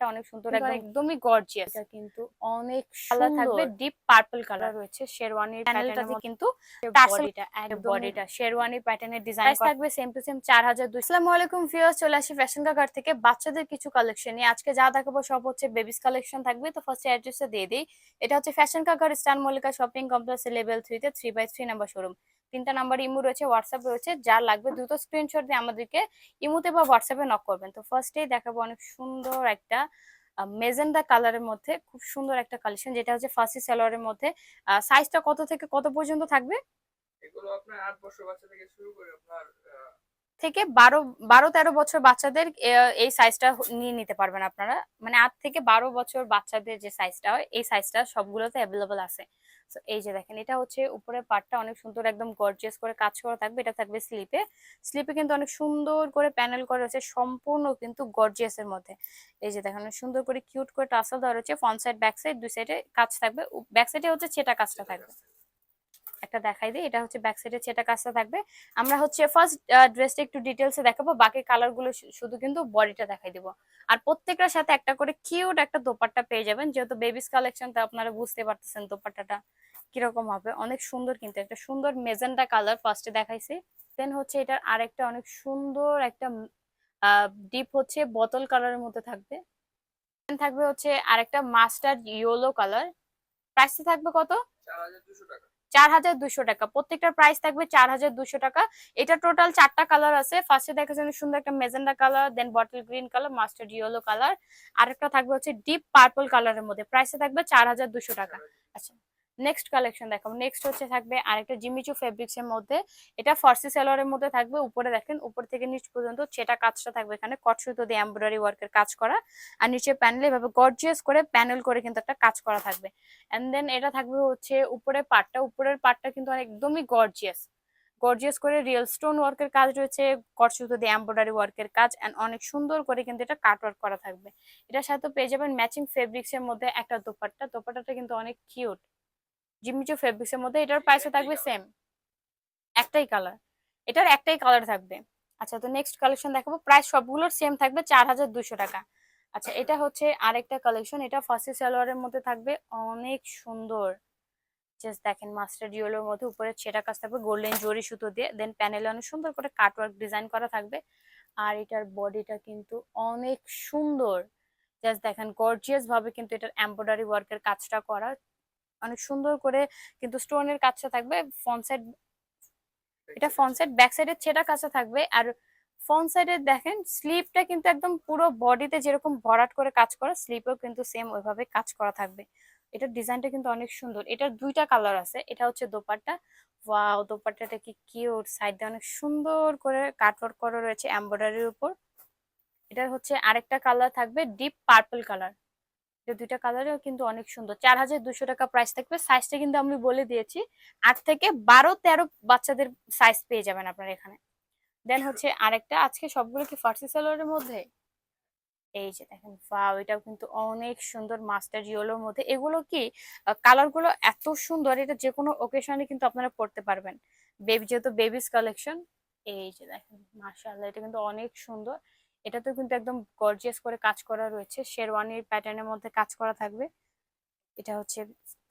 পার্টটা অনেক সুন্দর একদম একদমই গর্জিয়াস এটা কিন্তু অনেক কালার থাকবে ডিপ পার্পল কালার রয়েছে শেরওয়ানির প্যাটার্নের কিন্তু বডিটা শেরওয়ানি প্যাটার্নের ডিজাইন থাকবে সেম টু সেম চার হাজার দুই আসসালামু আলাইকুম ভিউয়ার্স চলে আসি ফ্যাশন কাকার থেকে। বাচ্চাদের কিছু কালেকশন নিয়ে। আজকে যা দেখাবো সব হচ্ছে বেবিস কালেকশন থাকবে। তো ফার্স্ট অ্যাড্রেসটা দিয়ে দিই। এটা হচ্ছে ফ্যাশন কাকার star Mallika shopping complex level থ্রিতে three by three number showroom তিনটা নাম্বার ইমো রয়েছে হোয়াটসঅ্যাপ রয়েছে যা লাগবে দ্রুত স্ক্রিনশট দিয়ে আমাদেরকে ইমোতে বা হোয়াটসঅ্যাপে নক করবেন। তো ফার্স্টেই দেখাবো অনেক সুন্দর একটা মেজেন্ডা কালারের মধ্যে খুব সুন্দর একটা কালেকশন যেটা হচ্ছে ফার্সি সালোয়ারের মধ্যে। সাইজটা কত থেকে কত পর্যন্ত থাকবে? এগুলো আপনার আট বছর বাচ্চা থেকে শুরু করে আপনার থেকে বারো বারো তেরো বছর বাচ্চাদের এই সাইজটা নিয়ে নিতে পারবেন আপনারা। মানে আট থেকে বারো বছর বাচ্চাদের যে সাইজটা হয় এই সাইজটা সবগুলোতে অ্যাভেলেবল আছে। এই যে দেখেন, এটা হচ্ছে উপরে পার্টটা অনেক সুন্দর, একদম গর্জিয়াস করে কাজ করা থাকবে। এটা থাকবে স্লিপে স্লিপে কিন্তু অনেক সুন্দর করে প্যানেল করা রয়েছে, সম্পূর্ণ কিন্তু গর্জিয়াস এর মধ্যে। এই যে দেখেন সুন্দর করে কিউট করে টাসেল দেওয়া রয়েছে ফ্রন্ট সাইড ব্যাক সাইড দুই সাইডে কাজ থাকবে। ব্যাক সাইডে হচ্ছে ছেটা কাজটা থাকবে। একটা দেখাই দিই। এটা হচ্ছে ব্যাক সাইডে ছেটা কাজটা থাকবে। আমরা হচ্ছে ফার্স্ট ড্রেসটা একটু ডিটেলসে দেখাবো। বাকি কালারগুলো শুধু কিন্তু বডিটা দেখাই দিব। আর প্রত্যেকটার সাথে একটা করে কিউট একটা দোপাট্টা পেয়ে যাবেন। যেহেতু বেবিস কালেকশন তা আপনারা বুঝতে পারতেছেন দোপাট্টাটা কীরকম হবে। অনেক সুন্দর কিন্তু একটা সুন্দর মেজেন্ডা কালার ফার্স্টে দেখাইছি। দেন হচ্ছে এটার আরেকটা অনেক সুন্দর একটা ডিপ হচ্ছে বোতল কালারের মধ্যে থাকবে। থাকবে হচ্ছে আরেকটা মাস্টার্ড ইয়েলো কালার প্রাইসটা থাকবে কত? চার হাজার দুশো টাকা। চার হাজার দুশো টাকা। প্রত্যেকটা প্রাইস থাকবে চার হাজার দুশো টাকা। এটা টোটাল চারটা কালার আছে। ফার্স্টে দেখা যাচ্ছে সুন্দর একটা magenta colour then bottle green colour mustard yellow colour আরেকটা থাকবে হচ্ছে ডিপ পার্পল কালারের মধ্যে। প্রাইসে থাকবে চার হাজার দুশো টাকা। আচ্ছা। নেক্সট কালেকশন দেখাবো। নেক্সট হচ্ছে থাকবে আরেকটা জিমিচু ফেব্রিক্স এর মধ্যে। এটা ফার্সি সেলোয়ারের মধ্যে থাকবে। উপরে দেখেন, উপর থেকে নিচ পর্যন্ত সেটা কাজটা থাকবে এখানে কট সুতো দিয়ে এমব্রয়ডারি ওয়ার্কের কাজ করা। আর নিচে প্যানেল এভাবে গর্জিয়াস করে প্যানেল করে কিন্তু একটা কাজ করা থাকবে। এন্ড দেন এটা থাকবে হচ্ছে উপরের পার্টটা উপরের পার্টটা কিন্তু একদমই গর্জিয়াস গর্জিয়াস করে রিয়েল স্টোন ওয়ার্কের কাজ রয়েছে কট সুতো দিয়ে এমব্রয়ডারি ওয়ার্কের কাজ। এন্ড অনেক সুন্দর করে কিন্তু এটা কাট ওয়ার্ক করা থাকবে। এটার সাথে পেয়ে যাবেন ম্যাচিং ফেব্রিক্স এর মধ্যে একটা দোপাট্টা। দোপাট্টাটা কিন্তু অনেক কিউট জিমিচু ফেব্রিক্স এর মধ্যে এটার প্রাইসও থাকবে সেম একটাই কালার এটার একটাই কালার থাকবে। আচ্ছা তো নেক্সট কালেকশন দেখাবো। প্রাইস সবগুলোর সেম থাকবে চার হাজার দুশো টাকা। আচ্ছা এটা হচ্ছে আরেকটা কালেকশন এটা ফার্সি সালোয়ারের মধ্যে থাকবে। অনেক সুন্দর। জাস্ট দেখেন মাস্টার ইয়েলোর মধ্যে উপরে ছেটা কাজ থাকবে গোল্ডেন জরি সুতো দিয়ে। দেন প্যানেলে অনেক সুন্দর করে কাটওয়ার্ক ডিজাইন করা থাকবে। আর এটার বডিটা কিন্তু অনেক সুন্দর। জাস্ট দেখেন গর্জিয়াস ভাবে কিন্তু এটার এমব্রয়ডারি ওয়ার্কের কাজটা করা। অনেক সুন্দর করে কিন্তু স্টোনের কাজটা থাকবে ফ্রন্ট সাইড এটা ফ্রন্ট সাইড ব্যাক সাইডের ছেটা কাজটা থাকবে। আর ফ্রন্ট সাইডে দেখেন স্লিপটা কিন্তু একদম পুরো বডিতে যেরকম ভরাট করে কাজ করা স্লিপেও কিন্তু সেম ওইভাবে কাজ করা থাকবে। এটার ডিজাইনটা কিন্তু অনেক সুন্দর। এটার দুইটা কালার আছে এটা হচ্ছে দোপাট্টা। ওয়াও দোপাট্টাটা কি কিউট সাইডে অনেক সুন্দর করে কাটওয়ার্ক করা রয়েছে এমব্রয়ডারির উপর। এটার হচ্ছে আরেকটা কালার থাকবে ডিপ পার্পল কালার এটা দুইটা কালারও কিন্তু অনেক সুন্দর। চার হাজার দুশো টাকা প্রাইস থাকবে। সাইজটা কিন্তু আমি বলে দিয়েছি। আট থেকে বারো, তেরো বাচ্চাদের সাইজ পেয়ে যাবেন আপনারা এখানে। দেন হচ্ছে আরেকটা, আজকে সবগুলো কি ফার্সি সালোয়ারের মধ্যে? এই যে দেখেন ওয়াও এটাও কিন্তু অনেক সুন্দর মাস্টার ইয়েলোর মধ্যে। এগুলো কি কালারগুলো এত সুন্দর, এটা যে কোনো ওকেশনে কিন্তু আপনারা পড়তে পারবেন। বেবি যেহেতু বেবিস কালেকশন এই যে দেখেন, মাশাআল্লাহ, এটা কিন্তু অনেক সুন্দর। এটাতেও কিন্তু একদম গর্জিয়াস করে কাজ করা রয়েছে। শেরওয়ানির প্যাটার্নের মধ্যে কাজ করা থাকবে। এটা হচ্ছে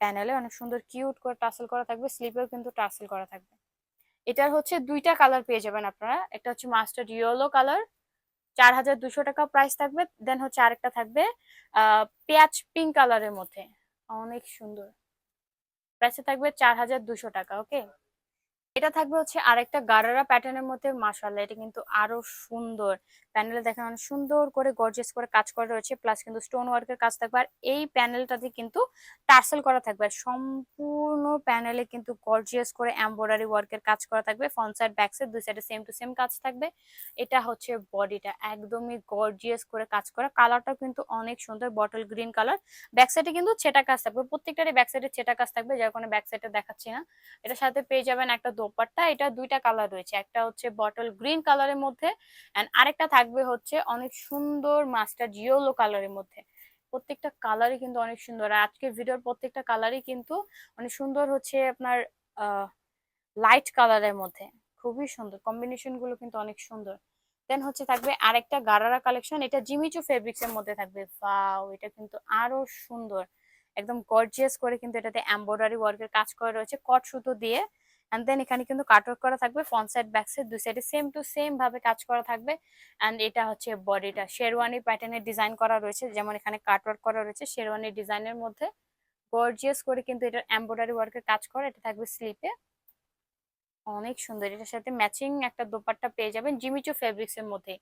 প্যানেলে অনেক সুন্দর কিউট করে টাসেল করা থাকবে স্লিপেও কিন্তু টাসেল করা থাকবে। এটার হচ্ছে দুইটা কালার পেয়ে যাবেন আপনারা। একটা হচ্ছে মাস্টার্ড ইয়েলো কালার চার হাজার দুশো টাকা প্রাইস থাকবে। দেন হচ্ছে আরেকটা থাকবে পেঁয়াজ পিঙ্ক কালারের মধ্যে। অনেক সুন্দর। প্রাইসে থাকবে চার হাজার দুশো টাকা ওকে এটা থাকবে হচ্ছে আরেকটা গারারা প্যাটার্নের মধ্যে, মাশাআল্লাহ, এটা কিন্তু আরও সুন্দর। প্যানেলে দেখেন অনেক সুন্দর করে গর্জিয়াস করে কাজ করা রয়েছে প্লাস কিন্তু স্টোন ওয়ার্কের কাজ থাকবে, আর এই প্যানেলটাতে কিন্তু টার্সেল করা থাকবে, আর সম্পূর্ণ প্যানেলে কিন্তু গর্জিয়াস করে এমব্রয়ডারি ওয়ার্কের কাজ করা থাকবে ফ্রন্ট সাইড ব্যাক সাইড দুই সাইডে সেম টু সেম কাজ থাকবে। এটা হচ্ছে বডিটা একদমই গর্জিয়াস করে কাজ করা। কালারটাও কিন্তু অনেক সুন্দর বটল গ্রিন কালার ব্যাক সাইডে কিন্তু ছেটা কাজ থাকবে, প্রত্যেকটারই ব্যাক সাইডে ছেটা কাজ থাকবে, যার কোনো ব্যাক সাইডে দেখাচ্ছি না। এটার সাথে পেয়ে যাবেন একটা দোপাট্টা, এটা দুইটা কালার রয়েছে। একটা হচ্ছে বটল গ্রিন কালারের মধ্যে এন্ড আরেকটা থাকবে হচ্ছে অনেক সুন্দর মাস্টার ইয়েলো কালারের মধ্যে। প্রত্যেকটা কালারই কিন্তু অনেক সুন্দর। আর আজকের ভিডিওর প্রত্যেকটা কালারই কিন্তু অনেক সুন্দর হচ্ছে আপনার লাইট কালারের মধ্যে। খুবই সুন্দর। কম্বিনেশনগুলো কিন্তু অনেক সুন্দর। দেন হচ্ছে থাকবে আরেকটা গারারা কালেকশন এটা জিমিচু ফেব্রিক্স এর মধ্যে থাকবে। ওয়াও এটা কিন্তু আরও সুন্দর। একদম গর্জিয়াস করে কিন্তু এটাতে এমব্রয়ডারি ওয়ার্কের কাজ করা রয়েছে। কট সুতো দিয়ে অ্যান্ড দেন এখানে কিন্তু কাটওয়ার্ক করা থাকবে ফ্রন্ট সাইড ব্যাক সাইড দুই সাইডে সেম টু সেম ভাবে কাজ করা থাকবে। অ্যান্ড এটা হচ্ছে বডিটা। শেরওয়ানি প্যাটার্নের ডিজাইন করা রয়েছে। যেমন এখানে কাটওয়ার্ক করা রয়েছে শেরওয়ানি ডিজাইনের মধ্যে। গর্জিয়াস করে কিন্তু এটা এমব্রয়ডারি ওয়ার্কের কাজ করা। এটা থাকবে স্লিপে অনেক সুন্দর। এটার সাথে ম্যাচিং একটা দোপাট্টা পেয়ে যাবেন জিমিচু ফেব্রিক্স এর মধ্যে।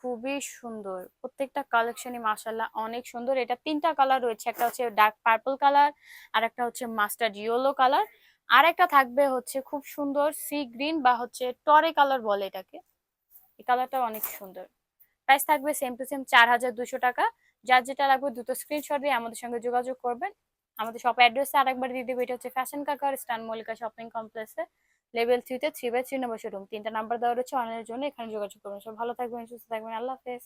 খুবই সুন্দর। প্রত্যেকটা কালেকশনই মাসাল্লাহ অনেক সুন্দর। এটা তিনটা কালার রয়েছে। একটা হচ্ছে ডার্ক পার্পল কালার আর একটা হচ্ছে মাস্টার্ড ইয়েলো কালার আর একটা থাকবে হচ্ছে খুব সুন্দর সি গ্রিন বা হচ্ছে টরে কালার বলে এটাকে। এই কালারটা অনেক সুন্দর। প্রাইস থাকবে সেম টু সেম চার হাজার দুশো টাকা। যার যেটা লাগবে দুটো স্ক্রিনশট দিয়ে আমাদের সঙ্গে যোগাযোগ করবেন। আমাদের শপ অ্যাড্রেসে আরেকবার দিয়ে দেবো। এটা হচ্ছে ফ্যাশন কাকার স্টান মল্লিকা শপিং কমপ্লেক্সে লেভেল থ্রিতে three by three number showroom তিনটা নাম্বার দেওয়া রয়েছে। অনলাইনের জন্য এখানে যোগাযোগ করবেন। সব ভালো থাকবেন, সুস্থ থাকবেন। আল্লাহ হাফেজ।